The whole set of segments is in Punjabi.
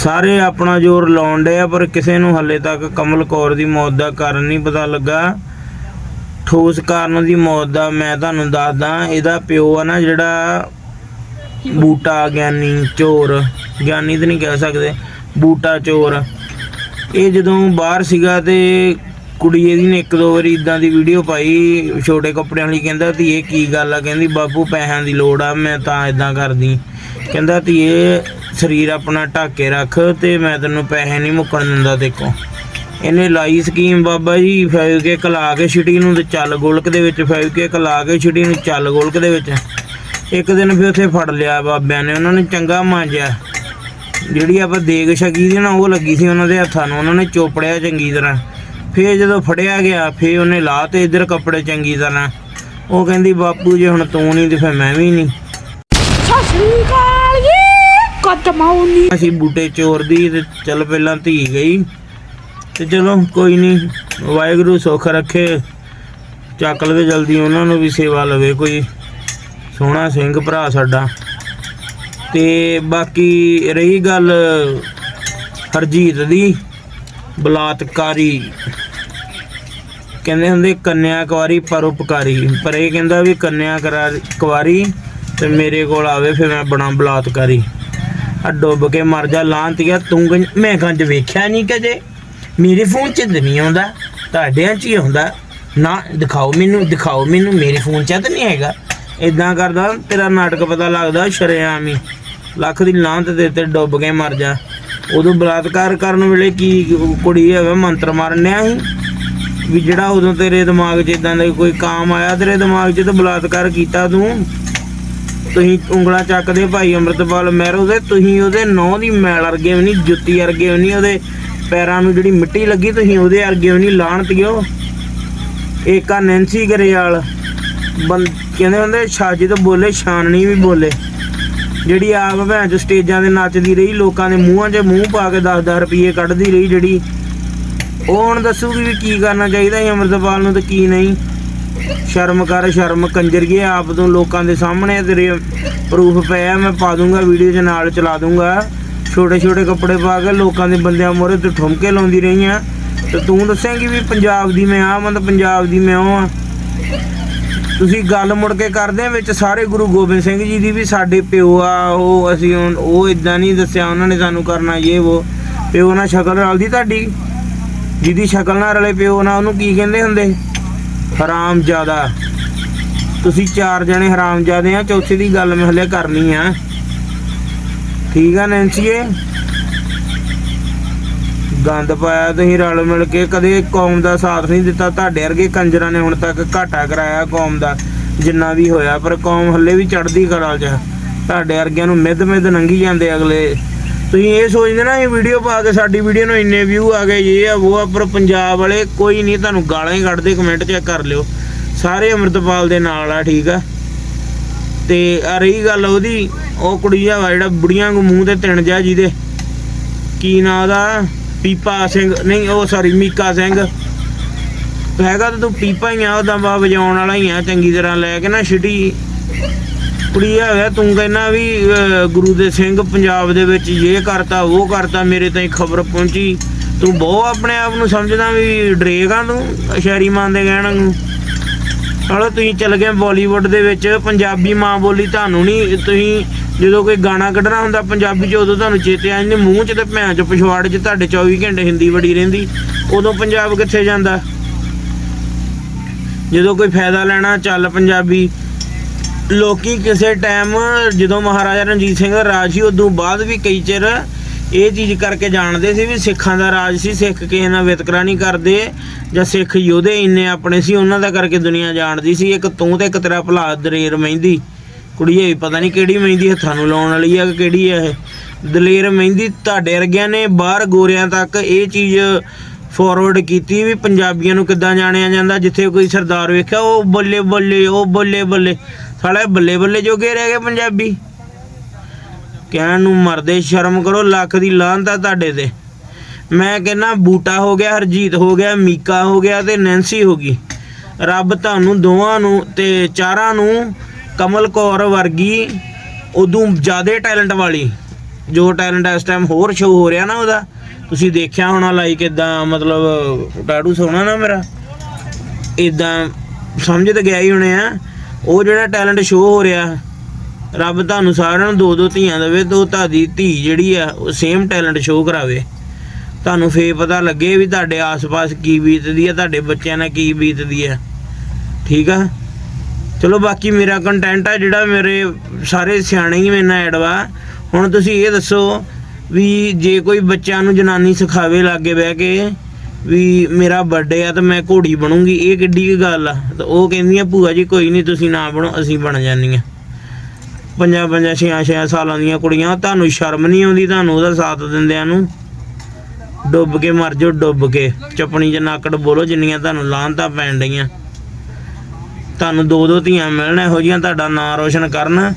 ਸਾਰੇ ਆਪਣਾ ਜ਼ੋਰ ਲਾਉਣ ਡੇ ਆ, ਪਰ ਕਿਸੇ ਨੂੰ ਹੱਲੇ ਤੱਕ ਕਮਲ ਕੌਰ ਦੀ ਮੌਤ ਦਾ ਕਾਰਨ ਨਹੀਂ ਪਤਾ ਲੱਗਾ। ਠੋਸ ਕਾਰਨ ਦੀ ਮੌਤ ਦਾ ਮੈਂ ਤੁਹਾਨੂੰ ਦੱਸਦਾ, ਇਹਦਾ ਪਿਓ ਆ ਨਾ ਜਿਹੜਾ ਬੂਟਾ ਗਿਆਨੀ ਚੋਰ, ਗਿਆਨੀ ਤਾਂ ਨਹੀਂ ਕਹਿ ਸਕਦੇ, ਬੂਟਾ ਚੋਰ। ਇਹ ਜਦੋਂ ਬਾਹਰ ਸੀਗਾ ਤੇ ਕੁੜੀ ਇਹਦੀ ਨੇ ਇੱਕ ਦੋ ਵਾਰੀ ਇਦਾਂ ਦੀ ਵੀਡੀਓ ਪਾਈ, ਛੋਟੇ ਕੱਪੜਿਆਂ ਵਾਲੀ, ਕਹਿੰਦਾ ਤੀ ਇਹ ਕੀ ਗੱਲ ਆ? ਕਹਿੰਦੀ ਬਾਪੂ ਪੈਸਿਆਂ ਦੀ ਲੋੜ ਆ, ਮੈਂ ਤਾਂ ਇਦਾਂ ਕਰਦੀ। ਕਹਿੰਦਾ ਤੀ ਇਹ ਸਰੀਰ ਆਪਣਾ ਢਾਕੇ ਰੱਖ ਤੇ ਮੈਂ ਤੈਨੂੰ ਪੈਸੇ ਨਹੀਂ ਮੁੱਕਣ ਦਿੰਦਾ ਦੇਖੋ। ਇਹਨੇ ਲਾਈ ਸਕੀਮ ਬਾਬਾ ਜੀ ਫੈਵ ਕੇ ਕਲਾ ਕੇ ਛਿੜੀ ਨੂੰ ਤੇ ਚੱਲ ਗੋਲਕ ਦੇ ਵਿੱਚ ਫੈਵ ਕੇ ਕਲਾ ਕੇ ਛਿੜੀ ਨੂੰ ਚੱਲ ਗੋਲਕ ਦੇ ਵਿੱਚ। ਇੱਕ ਦਿਨ ਫਿਰ ਉੱਥੇ ਫੜ ਲਿਆ ਬਾਬਿਆਂ ਨੇ, ਉਹਨਾਂ ਨੇ ਚੰਗਾ ਮਾਂਜਿਆ। ਜਿਹੜੀ ਆਪਾਂ ਦੇਗ ਛਕੀ ਦੀ ਨਾ, ਉਹ ਲੱਗੀ ਸੀ ਉਹਨਾਂ ਦੇ ਹੱਥਾਂ ਨੂੰ, ਉਹਨਾਂ ਨੇ ਚੋਪੜਿਆ ਚੰਗੀ ਤਰ੍ਹਾਂ। ਫੇਰ ਜਦੋਂ ਫੜਿਆ ਗਿਆ ਫੇਰ ਉਹਨੇ ਲਾ ਤੇ ਇਧਰ ਕੱਪੜੇ ਚੰਗੀ ਤਰ੍ਹਾਂ। ਉਹ ਕਹਿੰਦੀ ਬਾਪੂ ਜੇ ਹੁਣ ਤੂੰ ਨਹੀਂ ਤੇ ਫੇਰ ਮੈਂ ਵੀ ਨਹੀਂ ਕਤਮਾਉਨੀ ਅਸੀਂ ਬੂਟੇ ਚੋਰ ਦੀ ਤੇ ਚੱਲ ਪਹਿਲਾਂ ਧੀ ਗਈ। ਤੇ ਚਲੋ ਕੋਈ ਨਹੀਂ ਵਾਹਿਗੁਰੂ ਸੁੱਖ ਰੱਖੇ। ਚੱਕ ਲਵੇ ਜਲਦੀ ਉਹਨਾਂ ਨੂੰ ਵੀ ਸੇਵਾ ਲਵੇ ਕੋਈ। ਸੋਹਣਾ ਸਿੰਘ ਭਰਾ ਸਾਡਾ। ਤੇ ਬਾਕੀ ਰਹੀ ਗੱਲ ਹਰਜੀਤ ਦੀ। ਬਲਾਤਕਾਰੀ। ਕਹਿੰਦੇ ਹੁੰਦੇ ਕੰਨਿਆ ਕੁਆਰੀ ਪਰਉਪਕਾਰੀ ਪਰ ਇਹ ਕਹਿੰਦਾ ਵੀ ਕੰਨਿਆ ਕਰਾ- ਕੁਆਰੀ ਤੇ ਮੇਰੇ ਕੋਲ ਆਵੇ ਫਿਰ ਮੈਂ ਬਣਾ ਬਲਾਤਕਾਰੀ। ਆ ਡੁੱਬ ਕੇ ਮਰ ਜਾ ਲਾਂਤੀਆ ਤੂੰ ਗੰਜ, ਮੈਂ ਗੰਜ ਵੇਖਿਆ ਨਹੀਂ ਕਦੇ ਮੇਰੇ ਫੋਨ 'ਚ ਨਹੀਂ ਆਉਂਦਾ, ਤੁਹਾਡਿਆਂ 'ਚ ਹੀ ਆਉਂਦਾ। ਨਾ, ਦਿਖਾਓ ਮੈਨੂੰ ਦਿਖਾਓ ਮੈਨੂੰ, ਮੇਰੇ ਫੋਨ 'ਚ ਤਾਂ ਨਹੀਂ ਹੈਗਾ। ਇਦਾਂ ਕਰਦਾ, ਤੇਰਾ ਨਾਟਕ ਪਤਾ ਲੱਗਦਾ, ਸ਼ਰੇਆਮ ਲੱਖ ਦੀ ਲਾਂਤ ਦੇ ਤੇ ਡੁੱਬ ਕੇ ਮਰ ਜਾ। ਉਦੋਂ ਬਲਾਤਕਾਰ ਕਰਨ ਵੇਲੇ ਕੀ ਕੁੜੀ ਹੈਗਾ ਮੰਤਰ ਮਾਰਨਿਆ ਸੀ? ਵੀ ਜਿਹੜਾ ਉਦੋਂ ਤੇਰੇ ਦਿਮਾਗ 'ਚ ਇਦਾਂ ਦਾ ਕੋਈ ਕਾਮ ਆਇਆ, ਤੇਰੇ ਦਿਮਾਗ 'ਚ ਤਾਂ ਬਲਾਤਕਾਰ ਕੀਤਾ ਤੂੰ। ਤੁਸੀਂ ਉਂਗਲਾਂ ਚੱਕਦੇ ਭਾਈ ਅੰਮ੍ਰਿਤਪਾਲ ਮਹਿਰੋ ਦੇ ਤੁਸੀਂ ਉਹਦੇ ਨੌ ਦੀ ਮੈਲ ਵਰਗੇ ਵੀ ਨਹੀਂ, ਜੁੱਤੀ ਵਰਗੇ ਵੀ ਨਹੀਂ, ਉਹਦੇ ਪੈਰਾਂ ਨੂੰ ਜਿਹੜੀ ਮਿੱਟੀ ਲੱਗੀ, ਤੁਸੀਂ ਉਹਦੇ ਵਰਗੇ ਵੀ ਨਹੀਂ ਲਾਣਤਿਓ ਏਕਾ ਨੈਂਸੀ ਗਰੇਵਾਲ। ਬੰ, ਕਹਿੰਦੇ ਹੁੰਦੇ ਛੱਜ ਤੋਂ ਬੋਲੇ, ਛਾਨਣੀ ਵੀ ਬੋਲੇ। ਜਿਹੜੀ ਆਪ ਭੈਣ ਚ ਸਟੇਜਾਂ ਤੇ ਨੱਚਦੀ ਰਹੀ, ਲੋਕਾਂ ਦੇ ਮੂੰਹਾਂ 'ਚ ਮੂੰਹ ਪਾ ਕੇ 10-10 ਰੁਪਏ ਕੱਢਦੀ ਰਹੀ ਜਿਹੜੀ। ਉਹ ਹੁਣ ਦੱਸੂਗੀ ਵੀ ਕੀ ਕਰਨਾ ਚਾਹੀਦਾ ਹੈ ਅੰਮ੍ਰਿਤਪਾਲ ਨੂੰ ਤੇ ਕੀ ਨਹੀਂ। ਸ਼ਰਮ ਕਰ, ਸ਼ਰਮ ਕੰਜਰੀਏ ਆਪ ਤੋਂ ਲੋਕਾਂ ਦੇ ਸਾਹਮਣੇ। ਤੇਰੇ ਪ੍ਰੂਫ ਪਿਆ ਮੈਂ ਪਾ ਦੂੰਗਾ ਵੀਡੀਓ 'ਚ ਨਾਲ ਚਲਾ ਦੂੰਗਾ। ਛੋਟੇ ਛੋਟੇ ਕੱਪੜੇ ਪਾ ਕੇ ਲੋਕਾਂ ਦੇ ਬੰਦਿਆਂ ਮੋਰੇ ਤੇ ਠੁਮਕੇ ਲਾਉਂਦੀ ਰਹੀ ਆ ਤੇ ਤੂੰ ਦੱਸੇਂਗੀ ਵੀ ਪੰਜਾਬ ਦੀ ਮੈਂ ਆ ਮਤਲਬ ਪੰਜਾਬ ਦੀ ਮੈਂ ਉਹ ਆ। ਤੁਸੀਂ ਗੱਲ ਮੁੜ ਕੇ ਕਰਦੇ ਆ, ਵਿੱਚ ਸਾਰੇ ਗੁਰੂ ਗੋਬਿੰਦ ਸਿੰਘ ਜੀ ਦੀ ਵੀ ਸਾਡੇ ਪਿਓ ਆ, ਉਹ ਅਸੀਂ ਹੁਣ- ਉਹ ਇਦਾਂ ਨਹੀਂ ਦੱਸਿਆ, ਉਹਨਾਂ ਨੇ ਸਾਨੂੰ ਕਰਨਾ ਇਹ ਉਹ ਪਿਓ ਨਾਲ ਸ਼ਕਲ ਰਲਦੀ ਤੁਹਾਡੀ? ਜਿਹਦੀ ਸ਼ਕਲ ਨਾਲ ਰਲੇ ਪਿਓ ਨਾਲ ਉਹਨੂੰ ਕੀ ਕਹਿੰਦੇ ਹੁੰਦੇ? ਹਰਾਮ ਜ਼ਿਆਦਾ। ਤੁਸੀਂ ਚਾਰ ਜਣੇ ਹਰਾਮ ਜ਼ਿਆਦੇ ਆ, ਚੌਥੇ ਦੀ ਗੱਲ ਮੈਂ ਹਲੇ ਕਰਨੀ ਆ। ਠੀਕ ਆ, ਨੈਂਸੀਏ? ਗੰਦ ਪਾਇਆ, ਤੁਸੀਂ ਰਲ ਮਿਲ ਕੇ ਕਦੇ ਕੌਮ ਦਾ ਸਾਥ ਨਹੀਂ ਦਿੱਤਾ। ਤੁਹਾਡੇ ਵਰਗੇ ਕੰਜਰਾਂ ਨੇ ਹੁਣ ਤੱਕ ਘਾਟਾ ਕਰਾਇਆ ਕੌਮ ਦਾ, ਜਿੰਨਾ ਵੀ ਹੋਇਆ, ਪਰ ਕੌਮ ਹੱਲੇ ਵੀ ਚੜਦੀ ਕਰਾਲ ਚ ਤੁਹਾਡੇ ਵਰਗਿਆਂ ਨੂੰ ਮਿੱਧ ਮਿੱਧ ਨੰਗੀ ਜਾਂਦੇ ਅਗਲੇ। ਤੁਸੀਂ ਇਹ ਸੋਚਦੇ ਨਾ, ਇਹ ਵੀਡੀਓ ਪਾ ਕੇ ਸਾਡੀ ਵੀਡੀਓ ਨੂੰ ਇੰਨੇ ਵਿਊ ਆ ਗਏ ਇਹ ਆ ਉਹ ਆ, ਪਰ ਪੰਜਾਬ ਵਾਲੇ ਕੋਈ ਨਹੀਂ, ਤੁਹਾਨੂੰ ਗਾਲਾਂ ਹੀ ਕੱਢਦੇ ਕਮੈਂਟ ਚੈੱਕ ਕਰ ਲਿਓ। ਸਾਰੇ ਅੰਮ੍ਰਿਤਪਾਲ ਦੇ ਨਾਲ ਆ, ਠੀਕ ਆ। ਤੇ ਆ ਰਹੀ ਗੱਲ ਉਹਦੀ, ਉਹ ਕੁੜੀ ਆ ਵਾ ਜਿਹੜਾ ਬੁੜੀਆਂ ਨੂੰ ਮੂੰਹ ਤੇ ਤਿਣ ਜਾ ਜਿਹਦੇ। ਕੀ ਨਾਂ ਦਾ ਪੀਪਾ ਸਿੰਘ, ਨਹੀਂ, ਉਹ ਸੌਰੀ ਮੀਕਾ ਸਿੰਘ। ਹੈਗਾ ਤਾਂ ਤੂੰ ਪੀਪਾ ਹੀ ਆ, ਉਹਦਾ ਬਾ ਵਜਾਉਣ ਵਾਲਾ ਹੀ ਆ, ਚੰਗੀ ਤਰ੍ਹਾਂ ਲੈ ਕੇ ਨਾ ਛਿਟੀ ਕੁੜੀ ਹੈਗਾ, ਤੂੰ ਕਹਿੰਦਾ ਵੀ ਗੁਰੂ ਦੇ ਸਿੰਘ ਪੰਜਾਬ ਦੇ ਵਿੱਚ ਇਹ ਕਰਤਾ, ਉਹ ਕਰਤਾ, ਮੇਰੇ ਤਾਈਂ ਖਬਰ ਪਹੁੰਚੀ। ਤੂੰ ਬਹੁਤ ਆਪਣੇ ਆਪ ਨੂੰ ਸਮਝਦਾ ਵੀ ਡਰੇਗਾ ਤੂੰ, ਸ਼ਹਿਰੀ ਮਾਨ ਦੇ ਕਹਿਣ ਨੂੰ ਚਲੋ ਤੁਸੀਂ ਚੱਲ ਗਏ ਬਾਲੀਵੁੱਡ ਦੇ ਵਿੱਚ, ਪੰਜਾਬੀ ਮਾਂ ਬੋਲੀ ਤੁਹਾਨੂੰ ਨਹੀਂ, ਤੁਸੀਂ ਜਦੋਂ ਕੋਈ ਗਾਣਾ ਕੱਢਣਾ ਹੁੰਦਾ ਪੰਜਾਬੀ ਚ, ਉਦੋਂ ਤੁਹਾਨੂੰ ਚੇਤੇ ਆ ਜਾਂਦੇ, ਮੂੰਹ ਚ ਤੇ ਭੈਣ ਚ ਪਿਛਵਾੜ ਚ, ਤੁਹਾਡੇ 24 ਘੰਟੇ ਹਿੰਦੀ ਵੜੀ ਰਹਿੰਦੀ। ਉਦੋਂ ਪੰਜਾਬ ਕਿੱਥੇ ਜਾਂਦਾ? ਜਦੋਂ ਕੋਈ ਫਾਇਦਾ ਲੈਣਾ, ਚੱਲ ਪੰਜਾਬੀ। ਲੋਕੀ ਕਿਸੇ ਟਾਈਮ ਜਦੋਂ ਮਹਾਰਾਜਾ ਰਣਜੀਤ ਸਿੰਘ ਦਾ ਰਾਜ ਸੀ, ਉਦੋਂ ਬਾਅਦ ਵੀ ਕਈ ਚਿਰ ਇਹ ਚੀਜ਼ ਕਰਕੇ ਜਾਣਦੇ ਸੀ ਵੀ ਸਿੱਖਾਂ ਦਾ ਰਾਜ ਸੀ, ਸਿੱਖ ਕਿਸੇ ਨਾਲ ਵਿਤਕਰਾ ਨਹੀਂ ਕਰਦੇ, ਜਾਂ ਸਿੱਖ ਯੋਧੇ ਇੰਨੇ ਆਪਣੇ ਸੀ, ਉਹਨਾਂ ਦਾ ਕਰਕੇ ਦੁਨੀਆ ਜਾਣਦੀ ਸੀ, ਇੱਕ ਤੂੰ ਤੇ ਇੱਕ ਤੇਰਾ ਭਲਾ ਦਲੇਰ ਮਹਿੰਦੀ। ਕੁੜੀ ਪਤਾ ਨਹੀਂ ਕਿਹੜੀ ਮਹਿੰਦੀ ਹੱਥਾਂ ਨੂੰ ਲਾਉਣ ਵਾਲੀ ਆ ਕਿ ਕਿਹੜੀ ਆ ਇਹ। ਦਲੇਰ ਮਹਿੰਦੀ ਤੁਹਾਡੇ ਵਰਗਿਆਂ ਨੇ ਬਾਹਰ ਗੋਰਿਆਂ ਤੱਕ ਇਹ ਚੀਜ਼ ਫਾਰਵਰਡ ਕੀਤੀ ਵੀ ਪੰਜਾਬੀਆਂ ਨੂੰ ਕਿੱਦਾਂ ਜਾਣਿਆ ਜਾਂਦਾ, ਜਿੱਥੇ ਕੋਈ ਸਰਦਾਰ ਵੇਖਿਆ, ਉਹ ਬੱਲੇ ਬੱਲੇ, ਉਹ ਬੱਲੇ ਬੱਲੇ। ਸਾਲੇ ਬੱਲੇ ਬੱਲੇ ਜੋਗੇ ਰਹਿ ਗਏ ਪੰਜਾਬੀ। ਕਹਿਣ ਨੂੰ ਮਰਦੇ ਸ਼ਰਮ ਕਰੋ, ਲੱਖ ਦੀ ਲਾਹਨਤ ਆ ਤੁਹਾਡੇ ਤੇ। ਮੈਂ ਕਹਿੰਨਾ ਬੂਟਾ ਹੋ ਗਿਆ, ਹਰਜੀਤ ਹੋ ਗਿਆ, ਮੀਕਾ ਹੋ ਗਿਆ ਤੇ ਨੈਂਸੀ ਹੋ ਗਈ। ਰੱਬ ਤੁਹਾਨੂੰ ਦੋਵਾਂ ਨੂੰ ਤੇ ਚਾਰਾਂ ਨੂੰ ਕਮਲ ਕੌਰ ਵਰਗੀ ਉਦੋਂ ਜ਼ਿਆਦਾ ਟੈਲੈਂਟ ਵਾਲੀ, ਜੋ ਟੈਲੈਂਟ ਇਸ ਟਾਈਮ ਹੋਰ ਸ਼ੋ ਹੋ ਰਿਹਾ ਨਾ ਉਹਦਾ, ਤੁਸੀਂ ਦੇਖਿਆ ਹੋਣਾ ਲਾਈਕ ਇਦਾਂ ਮਤਲਬ ਟੈਟੂ ਸੋਹਣਾ ਨਾ ਮੇਰਾ ਇਦਾਂ ਸਮਝ ਤਾਂ ਗਿਆ ਹੀ ਹੋਣੇ ਆ, ਉਹ ਜਿਹੜਾ ਟੈਲੈਂਟ ਸ਼ੋ ਹੋ ਰਿਹਾ, ਰੱਬ ਤੁਹਾਨੂੰ ਸਾਰਿਆਂ ਨੂੰ ਦੋ ਦੋ ਧੀਆਂ ਦੇਵੇ ਤੇ ਉਹ ਤੁਹਾਡੀ ਧੀ ਜਿਹੜੀ ਆ, ਉਹ ਸੇਮ ਟੈਲੈਂਟ ਸ਼ੋ ਕਰਾਵੇ। ਤੁਹਾਨੂੰ ਫੇਰ ਪਤਾ ਲੱਗੇ ਵੀ ਤੁਹਾਡੇ ਆਸ-ਪਾਸ ਕੀ ਬੀਤਦੀ ਆ, ਤੁਹਾਡੇ ਬੱਚਿਆਂ ਨਾਲ ਕੀ ਬੀਤਦੀ ਆ। ਠੀਕ ਆ? ਚਲੋ ਬਾਕੀ ਮੇਰਾ ਕੰਟੈਂਟ ਆ ਜਿਹੜਾ ਮੇਰੇ ਸਾਰੇ ਸਿਆਣੇ ਹੀ ਮੇਰੇ ਨਾਲ ਐਡ ਵਾ। ਹੁਣ ਤੁਸੀਂ ਇਹ ਦੱਸੋ ਵੀ ਜੇ ਕੋਈ ਬੱਚਿਆਂ ਨੂੰ ਜਨਾਨੀ ਸਿਖਾਵੇ ਲਾਗੇ ਬਹਿ ਕੇ ਵੀ ਮੇਰਾ ਬਰਥਡੇ ਆ ਤਾਂ ਮੈਂ ਘੋੜੀ ਬਣੂੰਗੀ, ਇਹ ਕਿੱਡੀ ਕੀ ਗੱਲ ਆ। ਤਾਂ ਉਹ ਕਹਿੰਦੀਆਂ ਭੂਆ ਜੀ ਕੋਈ ਨਹੀਂ, ਤੁਸੀਂ ਨਾ ਬਣੋ, ਅਸੀਂ ਬਣ ਜਾਂਦੀਆਂ ਪੰਜਾਂ ਪੰਜਾਂ, ਛਿਆਂ ਛੇਆਂ ਸਾਲਾਂ ਦੀਆਂ ਕੁੜੀਆਂ, ਤੁਹਾਨੂੰ ਸ਼ਰਮ ਨਹੀਂ ਆਉਂਦੀ, ਤੁਹਾਨੂੰ ਉਹਦਾ ਸਾਥ ਦਿੰਦਿਆਂ ਨੂੰ? ਡੁੱਬ ਕੇ ਮਰ ਜਾਓ, ਡੁੱਬ ਕੇ। ਚਪਣੀ ਚ ਨਾਕੜ ਬੋਲੋ, ਜਿੰਨੀਆਂ ਤੁਹਾਨੂੰ ਲਾਹਨਤਾਂ ਪੈਣ ਡਈਆਂ। ਤੁਹਾਨੂੰ ਦੋ ਦੋ ਧੀਆਂ ਮਿਲਣ, ਇਹੋ ਜੀਆਂ ਤੁਹਾਡਾ ਨਾਂ ਰੋਸ਼ਨ ਕਰਨ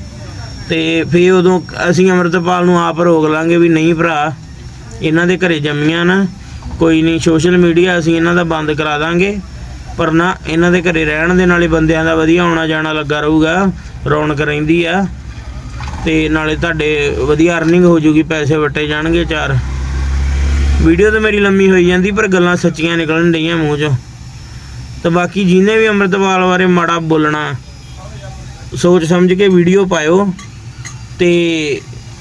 ਤੇ ਫੇਰ ਉਦੋਂ ਅਸੀਂ ਅੰਮ੍ਰਿਤਪਾਲ ਨੂੰ ਆਪ ਰੋਕ ਲਾਂਗੇ ਵੀ ਨਹੀਂ ਭਰਾ, ਇਹਨਾਂ ਦੇ ਘਰੇ ਜੰਮੀਆਂ ਨਾ, ਕੋਈ ਨਹੀਂ ਸੋਸ਼ਲ ਮੀਡੀਆ ਅਸੀਂ ਇਹਨਾਂ ਦਾ ਬੰਦ ਕਰਾ ਦਾਂਗੇ, ਪਰ ਨਾ ਇਹਨਾਂ ਦੇ ਘਰੇ ਰਹਿਣ ਦੇ ਨਾਲੇ ਬੰਦਿਆਂ ਦਾ ਵਧੀਆ ਆਉਣਾ ਜਾਣਾ ਲੱਗਾ ਰਹੂਗਾ, ਰੌਣਕ ਰਹਿੰਦੀ ਆ, ਤੇ ਨਾਲੇ ਤੁਹਾਡੇ ਵਧੀਆ ਅਰਨਿੰਗ ਹੋ ਜੂਗੀ, ਪੈਸੇ ਵਟੇ ਜਾਣਗੇ ਚਾਰ। ਵੀਡੀਓ ਤਾਂ ਮੇਰੀ ਲੰਮੀ ਹੋਈ ਜਾਂਦੀ, ਪਰ ਗੱਲਾਂ ਸੱਚੀਆਂ ਨਿਕਲਣ ਡਈਆਂ ਮੂੰਹ ਚੋਂ। ਤੇ ਬਾਕੀ ਜਿਹਨੇ ਵੀ ਅੰਮ੍ਰਿਤਪਾਲ ਬਾਰੇ ਮਾੜਾ ਬੋਲਣਾ ਸੋਚ ਸਮਝ ਕੇ ਵੀਡੀਓ ਪਾਇਓ ਤੇ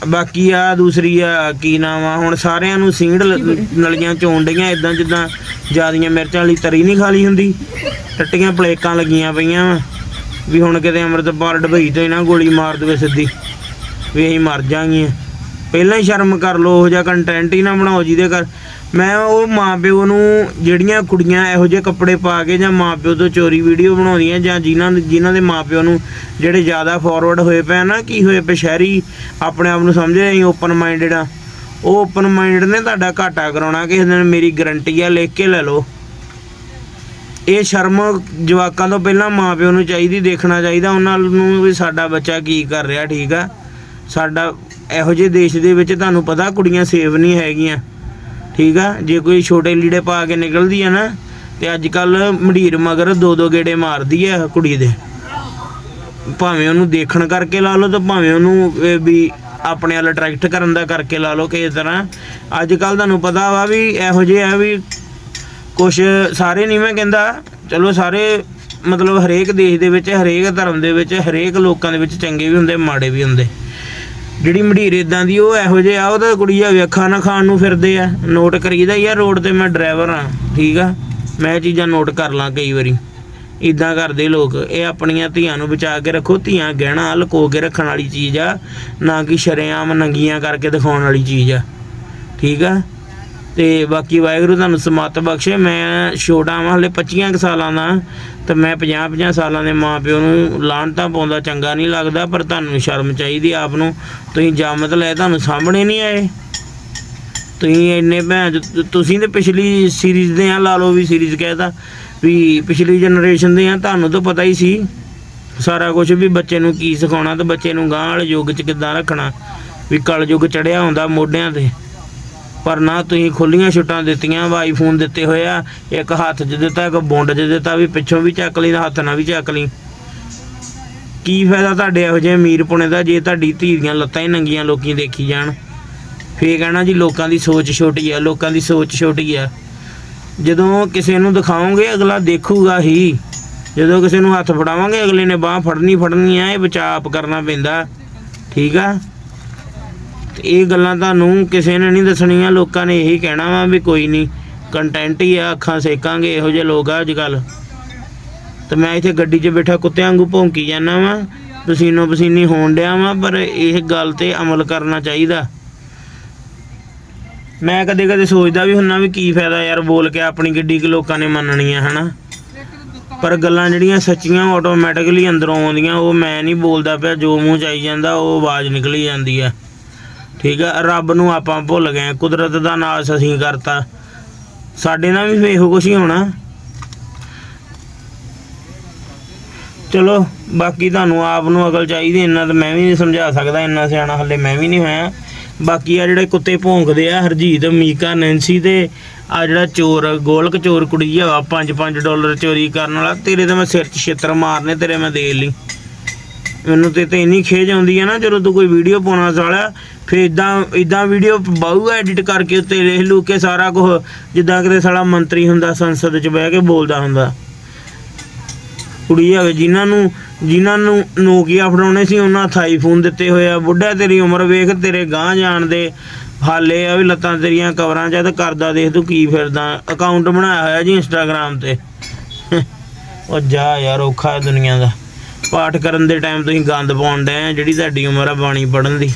ਬਾਕੀ ਆ ਦੂਸਰੀ ਆ ਕੀ ਨਾਮ ਆ ਹੁਣ ਸਾਰਿਆਂ ਨੂੰ ਸਿੰਗੜ ਨਲੀਆਂ ਚੋਣ ਡਈਆਂ ਇਦਾਂ ਜਿੱਦਾਂ ਜਿਆਦੀਆਂ ਮਿਰਚਾਂ ਵਾਲੀ ਤਰੀ ਨਹੀਂ ਖਾਲੀ ਹੁੰਦੀ ਟੱਟੀਆਂ ਪਲੇਕਾਂ ਲੱਗੀਆਂ ਪਈਆਂ ਵਾਂ। ਹੁਣ ਕਿਤੇ ਅੰਮ੍ਰਿਤਪਾਲ ਡਬਈ ਤੋਂ ਇਹਨਾਂ ਗੋਲੀ ਮਾਰ ਦੇਵੇ ਸਿੱਧੀ ਵੀ ਅਸੀਂ ਮਰ ਜਾਾਂਗੀਆਂ ਪਹਿਲਾਂ ਹੀ ਸ਼ਰਮ ਕਰ ਲੋ ਉਹ ਜਿਹਾ ਕੰਟੈਂਟ ਹੀ ਨਾ ਬਣਾਓ ਜਿਹਦੇ ਕਰ ਮੈਂ ਉਹ ਮਾਪਿਓ ਨੂੰ ਜਿਹੜੀਆਂ ਕੁੜੀਆਂ ਇਹੋ ਜਿਹੇ ਕੱਪੜੇ ਪਾ ਕੇ ਜਾਂ ਮਾਪਿਓ ਤੋਂ ਚੋਰੀ ਵੀਡੀਓ ਬਣਾਉਂਦੀਆਂ ਜਾਂ ਜਿਨ੍ਹਾਂ ਦੇ ਜਿਨ੍ਹਾਂ ਦੇ ਮਾਪਿਓ ਨੂੰ ਜਿਹੜੇ ਜ਼ਿਆਦਾ ਫਾਰਵਰਡ ਹੋਏ ਪਏ ਨਾ, ਕੀ ਹੋਏ ਪਏ ਸ਼ਹਿਰੀ, ਆਪਣੇ ਆਪ ਨੂੰ ਸਮਝਦੇ ਅਸੀਂ ਓਪਨ ਮਾਈਂਡਡ ਆ? ਉਹ ਓਪਨ ਮਾਈਂਡਡ ਨੇ ਤੁਹਾਡਾ ਘਾਟਾ ਕਰਾਉਣਾ, ਕਿਸੇ ਦਿਨ ਮੇਰੀ ਗਰੰਟੀ ਆ, ਲਿਖ ਕੇ ਲੈ ਲਓ। ਇਹ ਸ਼ਰਮ ਜਵਾਕਾਂ ਤੋਂ ਪਹਿਲਾਂ ਮਾਪਿਓ ਨੂੰ ਚਾਹੀਦੀ, ਦੇਖਣਾ ਚਾਹੀਦਾ, ਉਹਨਾਂ ਨੂੰ ਵੀ ਸਾਡਾ ਬੱਚਾ ਕੀ ਕਰ ਰਿਹਾ, ਠੀਕ ਆ? ਸਾਡਾ ਇਹੋ ਜਿਹੇ ਦੇਸ਼ ਦੇ ਵਿੱਚ ਤੁਹਾਨੂੰ ਪਤਾ ਕੁੜੀਆਂ ਸੇਵ ਨਹੀਂ ਹੈਗੀਆਂ। ਠੀਕ ਆ? ਜੇ ਕੋਈ ਛੋਟੇ ਲੀੜੇ ਪਾ ਕੇ ਨਿਕਲਦੀ ਆ ਨਾ, ਤੇ ਅੱਜ ਕੱਲ ਮੰਡੀਰ ਮਗਰ ਦੋ ਦੋ ਗੇੜੇ ਮਾਰਦੀ ਆ ਕੁੜੀ ਦੇ। ਭਾਵੇਂ ਉਹਨੂੰ ਦੇਖਣ ਕਰਕੇ ਲਾ ਲਓ ਤੇ ਭਾਵੇਂ ਉਹਨੂੰ ਵੀ ਆਪਣੇ ਵੱਲ ਅਟਰੈਕਟ ਕਰਨ ਦਾ ਕਰਕੇ ਲਾ ਲਓ ਕਿਸੇ ਤਰ੍ਹਾਂ। ਅੱਜ ਕੱਲ ਤੁਹਾਨੂੰ ਪਤਾ ਵਾ ਵੀ ਇਹੋ ਜਿਹੇ ਆ ਵੀ ਕੁਝ ਸਾਰੇ ਨਹੀਂ ਮੈਂ ਕਹਿੰਦਾ, ਚਲੋ ਸਾਰੇ ਮਤਲਬ ਹਰੇਕ ਦੇਸ਼ ਦੇ ਵਿੱਚ, ਹਰੇਕ ਧਰਮ ਦੇ ਵਿੱਚ, ਹਰੇਕ ਲੋਕਾਂ ਦੇ ਵਿੱਚ ਚੰਗੇ ਵੀ ਹੁੰਦੇ, ਮਾੜੇ ਵੀ ਹੁੰਦੇ। ਜਿਹੜੀ ਮਢੀਰ ਇਦਾਂ ਦੀ, ਉਹ ਇਹੋ ਜਿਹੇ ਆ, ਉਹ ਤਾਂ ਕੁੜੀ ਵੇਖਾ ਨਾ ਖਾਣ ਨੂੰ ਫਿਰਦੇ ਆ। ਨੋਟ ਕਰੀਦਾ ਯਾਰ ਰੋਡ ਤੇ ਮੈਂ ਡਰਾਈਵਰ ਆ, ਠੀਕ ਆ? ਮੈਂ ਇਹ ਚੀਜ਼ਾਂ ਨੋਟ ਕਰ ਲਾਂ ਕਈ ਵਾਰੀ। ਇਦਾਂ ਕਰਦੇ ਲੋਕ, ਇਹ ਆਪਣੀਆਂ ਧੀਆਂ ਨੂੰ ਬਚਾ ਕੇ ਰੱਖੋ। ਧੀਆਂ ਗਹਿਣਾ ਲੁਕੋ ਕੇ ਰੱਖਣ ਵਾਲੀ ਚੀਜ਼ ਆ, ਨਾ ਕਿ ਸ਼ਰੇਆਮ ਨੰਗੀਆਂ ਕਰਕੇ ਦਿਖਾਉਣ ਵਾਲੀ ਚੀਜ਼ ਆ। ਠੀਕ ਆ? ਤੇ ਬਾਕੀ ਵਾਹਿਗੁਰੂ ਤੁਹਾਨੂੰ ਸਮਤ ਬਖਸ਼ੇ। ਮੈਂ ਛੋਟਾ ਵਾਂ, ਹਲੇ 25 ਕੁ ਸਾਲਾਂ ਦਾ ਤੇ ਮੈਂ 50 50 ਸਾਲਾਂ ਦੇ ਮਾਪਿਓ ਨੂੰ ਲਾਹਨਤਾਂ ਪਾਉਂਦਾ, ਚੰਗਾ ਨਹੀਂ ਲੱਗਦਾ, ਪਰ ਤੁਹਾਨੂੰ ਸ਼ਰਮ ਚਾਹੀਦੀ ਆਪ ਨੂੰ। ਤੁਸੀਂ ਜਾਮਤ ਲੈ ਤੁਹਾਨੂੰ ਸਾਹਮਣੇ ਨਹੀਂ ਆਏ। ਤੁਸੀਂ ਇੰਨੇ ਭੈਣ ਚੋ- ਤੁਸੀਂ ਤੇ ਪਿਛਲੀ ਸੀਰੀਜ਼ ਦੇ ਆ, ਲਾ ਲਓ ਵੀ ਸੀਰੀਜ਼ ਕਹਿਦਾ ਵੀ ਪਿਛਲੀ ਜਨਰੇਸ਼ਨ ਦੇ ਆ, ਤੁਹਾਨੂੰ ਤਾਂ ਪਤਾ ਹੀ ਸੀ। ਸਾਰਾ ਕੁਝ ਵੀ ਬੱਚੇ ਨੂੰ ਕੀ ਸਿਖਾਉਣਾ ਤੇ ਬੱਚੇ ਨੂੰ ਗਾਂਹ ਵਾਲੇ ਯੁੱਗ 'ਚ ਕਿੱਦਾਂ ਰੱਖਣਾ। ਵੀ ਕਲ ਯੁੱਗ ਚੜਿਆ ਹੁੰਦਾ ਮੋਢਿਆਂ ਤੇ। ਪਰ ਨਾ ਤੁਸੀਂ ਖੁੱਲੀਆਂ ਛੁੱਟਾਂ ਦਿੱਤੀਆਂ ਵਾ ਆਈਫੋਨ ਦਿੱਤੇ ਹੋਏ ਆ, ਇੱਕ ਹੱਥ 'ਚ ਦਿੱਤਾ, ਇੱਕ ਬੁੰਡ 'ਚ ਦਿੱਤਾ, ਵੀ ਪਿੱਛੋਂ ਵੀ ਚੱਕ ਲਈ ਤੇ ਹੱਥ ਨਾਲ ਵੀ ਚੱਕ ਲਈ। ਕੀ ਫਾਇਦਾ ਤੁਹਾਡੇ ਇਹੋ ਜਿਹੇ ਅਮੀਰ ਪੁਣੇ ਦਾ, ਜੇ ਤੁਹਾਡੀ ਧੀ ਦੀਆਂ ਲੱਤਾਂ ਹੀ ਨੰਗੀਆਂ ਲੋਕੀ ਦੇਖੀ ਜਾਣ। ਫੇਰ ਕਹਿਣਾ ਜੀ ਲੋਕਾਂ ਦੀ ਸੋਚ ਛੋਟੀ ਆ, ਲੋਕਾਂ ਦੀ ਸੋਚ ਛੋਟੀ ਆ। ਜਦੋਂ ਕਿਸੇ ਨੂੰ ਦਿਖਾਓਗੇ, ਅਗਲਾ ਦੇਖੂਗਾ ਹੀ। ਜਦੋਂ ਕਿਸੇ ਨੂੰ ਹੱਥ ਫੜਾਵਾਂਗੇ, ਅਗਲੇ ਨੇ ਬਾਹ ਫੜਨੀ ਫੜਨੀ ਆ, ਇਹ ਬਚਾਅ ਆਪ ਕਰਨਾ ਪੈਂਦਾ। ਠੀਕ ਆ? ਇਹ ਗੱਲਾਂ ਤੁਹਾਨੂੰ ਕਿਸੇ ਨੇ ਨਹੀਂ ਦੱਸਣੀਆਂ, ਲੋਕਾਂ ਨੇ ਇਹੀ ਕਹਿਣਾ ਵਾ ਵੀ ਕੋਈ ਨਹੀਂ ਕੰਟੈਂਟ ਹੀ ਆ, ਅੱਖਾਂ ਸੇਕਾਂਗੇ, ਇਹੋ ਜਿਹੇ ਲੋਕ ਆ ਅੱਜ ਕੱਲ ਤੇ ਮੈਂ ਇੱਥੇ ਗੱਡੀ 'ਚ ਬੈਠਾ, ਕੁੱਤਿਆਂ ਵਾਂਗੂ ਭੌਂਕੀ ਜਾਂਦਾ ਵਾਂ, ਪਸੀਨੋ ਪਸੀਨੀ ਹੋਣ ਡਿਆ ਵਾਂ, ਪਰ ਇਹ ਗੱਲ ਤੇ ਅਮਲ ਕਰਨਾ ਚਾਹੀਦਾ। ਮੈਂ ਕਦੇ ਕਦੇ ਸੋਚਦਾ ਵੀ ਹੁੰਨਾ ਵੀ ਕੀ ਫਾਇਦਾ ਯਾਰ, ਬੋਲ ਕੇ ਆਪਣੀ ਗੱਡੀ ਕਿ ਲੋਕਾਂ ਨੇ ਮੰਨਣੀ ਮੰਨਣੀਆਂ, ਹਨਾ? ਪਰ ਗੱਲਾਂ ਜਿਹੜੀਆਂ ਸੱਚੀਆਂ ਆਟੋਮੈਟਿਕਲੀ ਅੰਦਰੋਂ ਆਉਂਦੀਆਂ, ਉਹ ਮੈਂ ਨਹੀਂ ਬੋਲਦਾ ਪਿਆ, ਜੋ ਮੂੰਹ ਚ ਆਈ ਜਾਂਦਾ, ਉਹ ਆਵਾਜ਼ ਨਿਕਲੀ ਜਾਂਦੀ ਆ। ਠੀਕ ਆ, ਰੱਬ ਨੂੰ ਆਪਾਂ ਭੁੱਲ ਗਏ ਕੁਦਰਤ ਦਾ ਨਾਸ ਅਸੀਂ ਕਰਤਾ। ਸਾਡੇ ਨਾਲ ਵੀ ਇਹੋ ਕੁਛ ਹੀ ਹੋਣਾ। ਚਲੋ, ਬਾਕੀ ਤੁਹਾਨੂੰ ਆਪ ਨੂੰ ਅਕਲ ਚਾਹੀਦੀ, ਇੰਨਾ ਤਾਂ ਮੈਂ ਵੀ ਨਹੀਂ ਸਮਝਾ ਸਕਦਾ, ਇੰਨਾ ਸਿਆਣਾ ਹਲੇ ਮੈਂ ਵੀ ਨਹੀਂ ਹੋਇਆ। ਬਾਕੀ ਆ ਜਿਹੜੇ ਕੁੱਤੇ ਭੌਂਕਦੇ ਆ, ਹਰਜੀਤ, ਮੀਕਾ, ਨੈਂਸੀ ਤੇ ਆ ਜਿਹੜਾ ਚੋਰ, ਗੋਲਕ ਚੋਰ ਕੁੜੀ ਆ 5-5 ਡਾਲਰ ਚੋਰੀ ਕਰਨ ਵਾਲਾ, ਤੇਰੇ ਤਾਂ ਮੈਂ ਸਿਰ 'ਚ ਛਿੱਤਰ ਮਾਰਨੇ, ਤੇਰੇ ਮੈਂ ਦੇ ਲਈ। ਮੈਨੂੰ ਤੇ ਤੇ ਇੰਨੀ ਖੇਜ ਆਉਂਦੀ ਹੈ ਨਾ, ਜਦੋਂ ਤੂੰ ਕੋਈ ਵੀਡੀਓ ਪਾਉਣਾ ਸਾਲਿਆ ਫੇ ਇਦਾਂ ਇਦਾਂ ਵੀਡੀਓ ਬਾਹੂ ਐਡਿਟ ਕਰਕੇ ਉੱਤੇ ਲਿਖ ਲੂ ਕੇ ਸਾਰਾ ਕੁਝ ਜਿੱਦਾਂ ਕਿਤੇ ਸਾਲਾ ਮੰਤਰੀ ਹੁੰਦਾ, ਸੰਸਦ 'ਚ ਬਹਿ ਕੇ ਬੋਲਦਾ ਹੁੰਦਾ। ਕੁੜੀ ਹੋਵੇ ਜਿਨ੍ਹਾਂ ਨੂੰ ਜਿਨ੍ਹਾਂ ਨੂੰ ਨੋਕੀਆ ਫੜਾਉਣੇ ਸੀ, ਉਹਨਾਂ ਥਾਈ ਫੋਨ ਦਿੱਤੇ ਹੋਏ ਆ। ਬੁੱਢਾ ਤੇਰੀ ਉਮਰ ਵੇਖ, ਤੇਰੇ ਗਾਂ ਜਾਣ ਦੇ ਹਾਲੇ ਆ ਵੀ ਲੱਤਾਂ ਤੇਰੀਆਂ ਕਵਰਾਂ 'ਚ ਤੇ ਕਰਦਾ ਦੇਖ ਤੂੰ ਕੀ ਫਿਰਦਾ। ਅਕਾਊਂਟ ਬਣਾਇਆ ਹੋਇਆ ਜੀ ਇੰਸਟਾਗ੍ਰam ਤੇ। ਉਹ ਜਾ ਯਾਰ, ਔਖਾ ਹੈ ਦੁਨੀਆ ਦਾ। ਪਾਠ ਕਰਨ ਦੇ ਟਾਈਮ ਤੁਸੀਂ ਗੰਦ ਪਾਉਣ ਡਏ ਜਿਹੜੀ ਤੁਹਾਡੀ ਉਮਰ ਆ ਬਾਣੀ ਪੜਨ ਦੀ।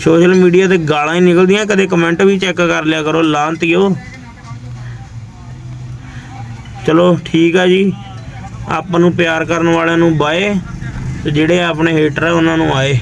ਸੋਸ਼ਲ ਮੀਡੀਆ ਤੇ ਗਾਲਾਂ ਹੀ ਨਿਕਲਦੀਆਂ, ਕਦੇ ਕਮੈਂਟ ਵੀ ਚੈੱਕ ਕਰ ਲਿਆ ਕਰੋ ਲਾਂਤੀਓ ਚਲੋ ਠੀਕ ਆ ਜੀ, ਆਪਾਂ ਨੂੰ ਪਿਆਰ ਕਰਨ ਵਾਲਿਆਂ ਨੂੰ ਬਾਏ, ਤੇ ਜਿਹੜੇ ਆਪਣੇ ਹੇਟਰ ਆ ਉਹਨਾਂ ਨੂੰ ਆਏ।